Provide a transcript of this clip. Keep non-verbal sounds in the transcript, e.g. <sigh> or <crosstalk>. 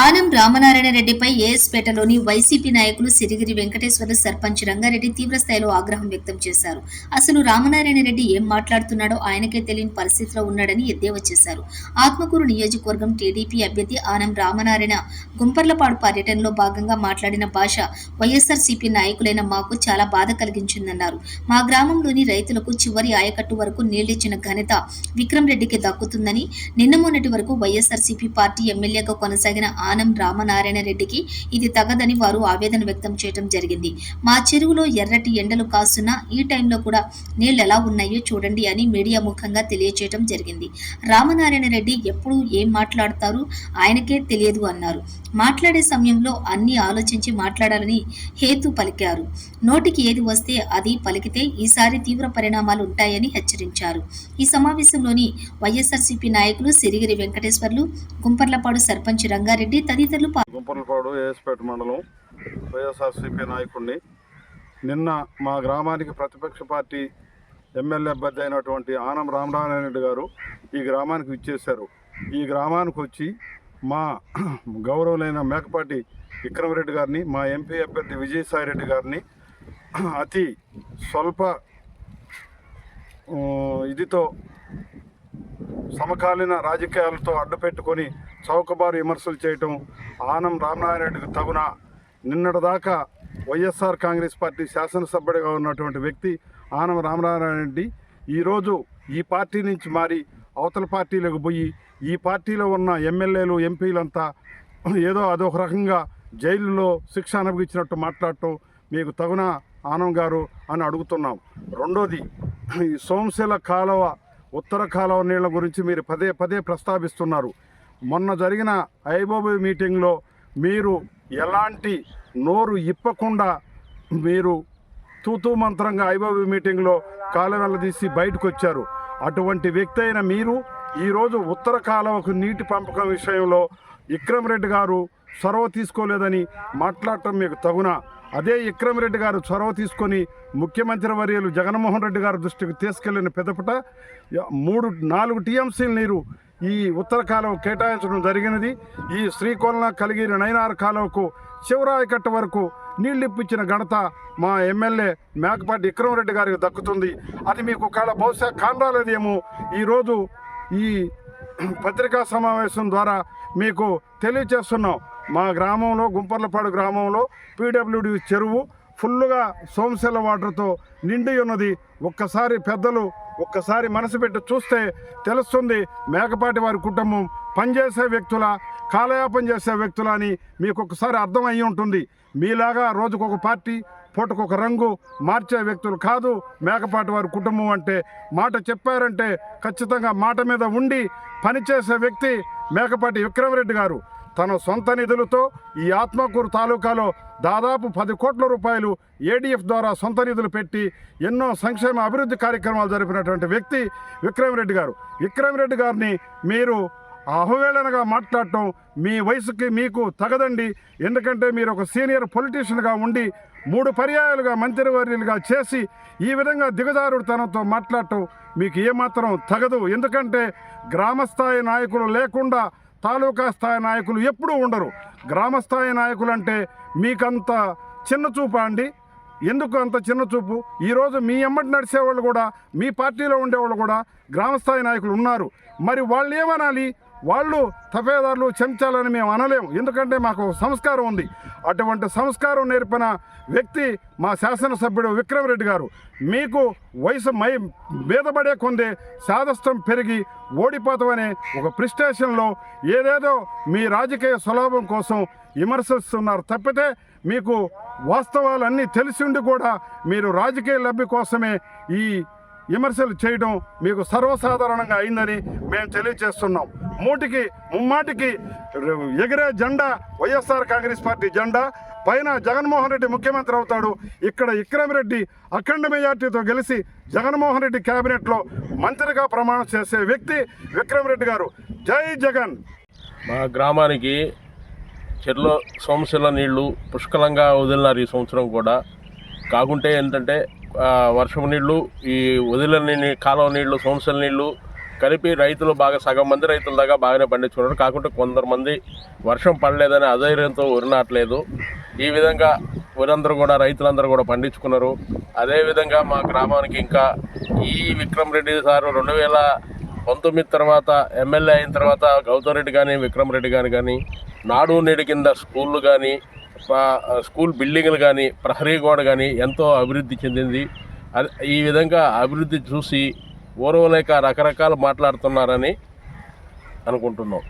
ఆనం రామనారాయణ రెడ్డిపై ఏఎస్పేటలోని వైసీపీ నాయకులు సిరిగిరి వెంకటేశ్వర్లు సర్పంచ్ రంగారెడ్డి తీవ్రస్థాయిలో ఆగ్రహం వ్యక్తం చేశారు. అసలు రామనారాయణ రెడ్డి ఏం మాట్లాడుతున్నాడో ఆయనకే తెలియని పరిస్థితిలో ఉన్నాడని ఎద్దేవా చేశారు. ఆత్మకూరు నియోజకవర్గం టీడీపీ అభ్యర్థి ఆనం రామనారాయణ గుంపర్లపాడు పర్యటనలో భాగంగా మాట్లాడిన భాష వైఎస్ఆర్సీపీ నాయకులైన మాకు చాలా బాధ కలిగించిందన్నారు. మా గ్రామంలోని రైతులకు చివరి ఆయకట్టు వరకు నీళ్ళిచ్చిన ఘనత విక్రమ్ రెడ్డికి దక్కుతుందని నిన్న మొన్నటి వరకు వైఎస్ఆర్సీపీ పార్టీ ఎమ్మెల్యేగా కొనసాగిన ఆనం రామనారాయణ రెడ్డికి ఇది తగదని వారు ఆవేదన వ్యక్తం చేయడం జరిగింది. మా చెరువులో ఎర్రటి ఎండలు కాస్తున్నా ఈ టైంలో కూడా నీళ్ళు ఎలా ఉన్నాయో చూడండి అని మీడియా ముఖంగా తెలియచేయడం జరిగింది. రామనారాయణ రెడ్డి ఎప్పుడు ఏం మాట్లాడతారు? ఆయనకే తెలియదు అన్నారు. మాట్లాడే సమయంలో అన్ని ఆలోచించి మాట్లాడాలని హేతు పలికారు. నోటికి ఏది వస్తే అది పలికితే ఈసారి తీవ్ర పరిణామాలు ఉంటాయని హెచ్చరించారు. ఈ సమావేశంలోని వైఎస్ఆర్సీపీ నాయకులు సిరిగిరి వెంకటేశ్వర్లు గుంపర్లపాడు సర్పంచ్ రంగారెడ్డి తదితరులు పాల్గొన్నారు. గుంపలపాడు ఏఎస్పేట మండలం వైఎస్ఆర్సీపీ నాయకుడిని నిన్న మా గ్రామానికి ప్రతిపక్ష పార్టీ ఎమ్మెల్యే అభ్యర్థి అయినటువంటి ఆనం రామనారాయణ రెడ్డి గారు ఈ గ్రామానికి విచ్చేశారు ఈ గ్రామానికి వచ్చి మా <clears throat> గౌరవులైన మేకపాటి విక్రమరెడ్డి గారిని మా ఎంపీ అభ్యర్థి విజయసాయి రెడ్డి గారిని <clears throat> అతి స్వల్ప ఇదితో సమకాలీన రాజకీయాలతో అడ్డుపెట్టుకొని చౌకబారు విమర్శలు చేయటం ఆనం రామనారాయణ రెడ్డికి తగున. నిన్నటిదాకా వైఎస్ఆర్ కాంగ్రెస్ పార్టీ శాసనసభ్యుడిగా ఉన్నటువంటి వ్యక్తి ఆనం రామనారాయణ రెడ్డి ఈరోజు ఈ పార్టీ నుంచి మారి అవతల పార్టీలకు పోయి ఈ పార్టీలో ఉన్న ఎమ్మెల్యేలు ఎంపీలంతా ఏదో అదొక రకంగా జైలులో శిక్ష అనుభవించినట్టు మాట్లాడటం మీకు తగున ఆనం గారు అని అడుగుతున్నాం. రెండోది ఈ సోంశల కాలువ ఉత్తర కాలువ నీళ్ళ గురించి మీరు పదే పదే ప్రస్తావిస్తున్నారు. మొన్న జరిగిన ఐబోబి మీటింగ్లో మీరు ఎలాంటి నోరు ఇప్పకుండా మీరు తూతూ మంత్రంగా ఐబోబి మీటింగ్లో కాలువల తీసి బయటకు వచ్చారు అటువంటి వ్యక్తి అయిన మీరు ఈరోజు ఉత్తర కాలువకు నీటి పంపకం విషయంలో విక్రమ్ రెడ్డి గారు చొరవ తీసుకోలేదని మాట్లాడటం మీకు తగునా? అదే విక్రమ్ రెడ్డి గారు చొరవ తీసుకొని ముఖ్యమంత్రి వర్యులు జగన్మోహన్ రెడ్డి గారి దృష్టికి తీసుకెళ్ళిన పెదపట మూడు నాలుగు టీఎంసీల నీరు ఈ ఉత్తర కాలువ కేటాయించడం జరిగినది. ఈ శ్రీకొలన కలిగిరి నైనార్ కాలువకు శివరాయకట్ట వరకు నీళ్ళు ఇప్పించిన ఘనత మా ఎమ్మెల్యే మేకపాటి విక్రమరెడ్డి గారికి దక్కుతుంది. అది మీకు ఒకవేళ బహుశా కానరాలేదేమో. ఈరోజు ఈ పత్రికా సమావేశం ద్వారా మీకు తెలియచేస్తున్నాం. మా గ్రామంలో గుంపర్లపాడు గ్రామంలో పీడబ్ల్యూడి చెరువు ఫుల్లుగా సోమశిల వాటర్తో నిండి ఉన్నది. ఒక్కసారి పెద్దలు ఒక్కసారి మనసు పెట్టి చూస్తే తెలుస్తుంది మేకపాటి వారి కుటుంబం పనిచేసే వ్యక్తుల కాలయాపన చేసే వ్యక్తుల అని మీకు ఒకసారి అర్థం అయి ఉంటుంది. మీలాగా రోజుకొక పార్టీ పూటకొక రంగు మార్చే వ్యక్తులు కాదు మేకపాటి వారి కుటుంబం అంటే. మాట చెప్పారంటే ఖచ్చితంగా మాట మీద ఉండి పనిచేసే వ్యక్తి మేకపాటి విక్రమరెడ్డి గారు. తన సొంత నిధులతో ఈ ఆత్మకూరు తాలూకాలో దాదాపు పది కోట్ల రూపాయలు ఏడీఎఫ్ ద్వారా సొంత నిధులు పెట్టి ఎన్నో సంక్షేమ అభివృద్ధి కార్యక్రమాలు జరిపినటువంటి వ్యక్తి విక్రమరెడ్డి గారు. విక్రమరెడ్డి గారిని మీరు అహవేళనగా మాట్లాడటం మీ వయసుకి మీకు తగదండి. ఎందుకంటే మీరు ఒక సీనియర్ పొలిటీషియన్గా ఉండి మూడు పర్యాయాలుగా మంత్రివర్యులుగా చేసి ఈ విధంగా దిగజారుడుతనంతో మాట్లాడటం మీకు ఏమాత్రం తగదు. ఎందుకంటే గ్రామస్థాయి నాయకులు లేకుండా తాలూకా స్థాయి నాయకులు ఎప్పుడూ ఉండరు. గ్రామస్థాయి నాయకులు అంటే మీకంత చిన్న చూపా అండి? ఎందుకు అంత చిన్న చూపు? ఈరోజు మీ ఎమ్మటి నడిచేవాళ్ళు కూడా మీ పార్టీలో ఉండేవాళ్ళు కూడా గ్రామస్థాయి నాయకులు ఉన్నారు. మరి వాళ్ళు ఏమనాలి వాళ్ళు తఫేదారులు చెంచాలని మేము అనలేము. ఎందుకంటే మాకు సంస్కారం ఉంది. అటువంటి సంస్కారం నేర్పిన వ్యక్తి మా శాసనసభ్యుడు విక్రమ్ రెడ్డి గారు. మీకు వయసు మై మీదపడే కొందే శాదస్తం పెరిగి ఓడిపోతామనే ఒక ప్రిస్టేషన్లో ఏదేదో మీ రాజకీయ సులభం కోసం విమర్శిస్తున్నారు తప్పితే మీకు వాస్తవాలన్నీ తెలిసి ఉండి కూడా మీరు రాజకీయ లబ్ధి కోసమే ఈ విమర్శలు చేయడం మీకు సర్వసాధారణంగా అయిందని మేము తెలియజేస్తున్నాం. మూటికి ముమ్మాటికి ఎగిరే జెండా వైఎస్ఆర్ కాంగ్రెస్ పార్టీ జెండా పైన జగన్మోహన్ రెడ్డి ముఖ్యమంత్రి అవుతాడు ఇక్కడ విక్రమ్ రెడ్డి అఖండ మెజార్టీతో గెలిచి జగన్మోహన్ రెడ్డి క్యాబినెట్లో మంత్రిగా ప్రమాణం చేసే వ్యక్తి విక్రమ్ రెడ్డి గారు. జై జగన్! మా గ్రామానికి చెరులో సోమశిల నీళ్ళు పుష్కలంగా వదిలినారు ఈ సంవత్సరం కూడా. కాకుంటే ఏంటంటే వర్షం నీళ్ళు ఈ వదిలని నీ- కాలువ నీళ్ళు సోమశిల నీళ్ళు కలిపి రైతులు బాగా సగం మంది రైతుల దాకా బాగానే పండించుకున్నారు. కాకుంటే కొందరు వర్షం పడలేదని అధైర్యంతో ఉరినాట్లేదు. ఈ విధంగా ఊరందరూ కూడా రైతులందరూ కూడా పండించుకున్నారు. అదేవిధంగా మా గ్రామానికి ఇంకా ఈ విక్రమ్ రెడ్డి సారు రెండు వేల పంతొమ్మిది తర్వాత ఎమ్మెల్యే అయిన తర్వాత గౌతమ్ రెడ్డి కానీ విక్రమ్ రెడ్డి కానీ కానీ నాడు నేడు కింద స్కూళ్ళు కానీ స్కూల్ బిల్డింగ్లు కానీ ప్రహరీ గోడ కానీ ఎంతో అభివృద్ధి చెందింది. అది ఈ విధంగా అభివృద్ధి చూసి ఓర్వలేక రకరకాలు మాట్లాడుతున్నారని అనుకుంటున్నాం.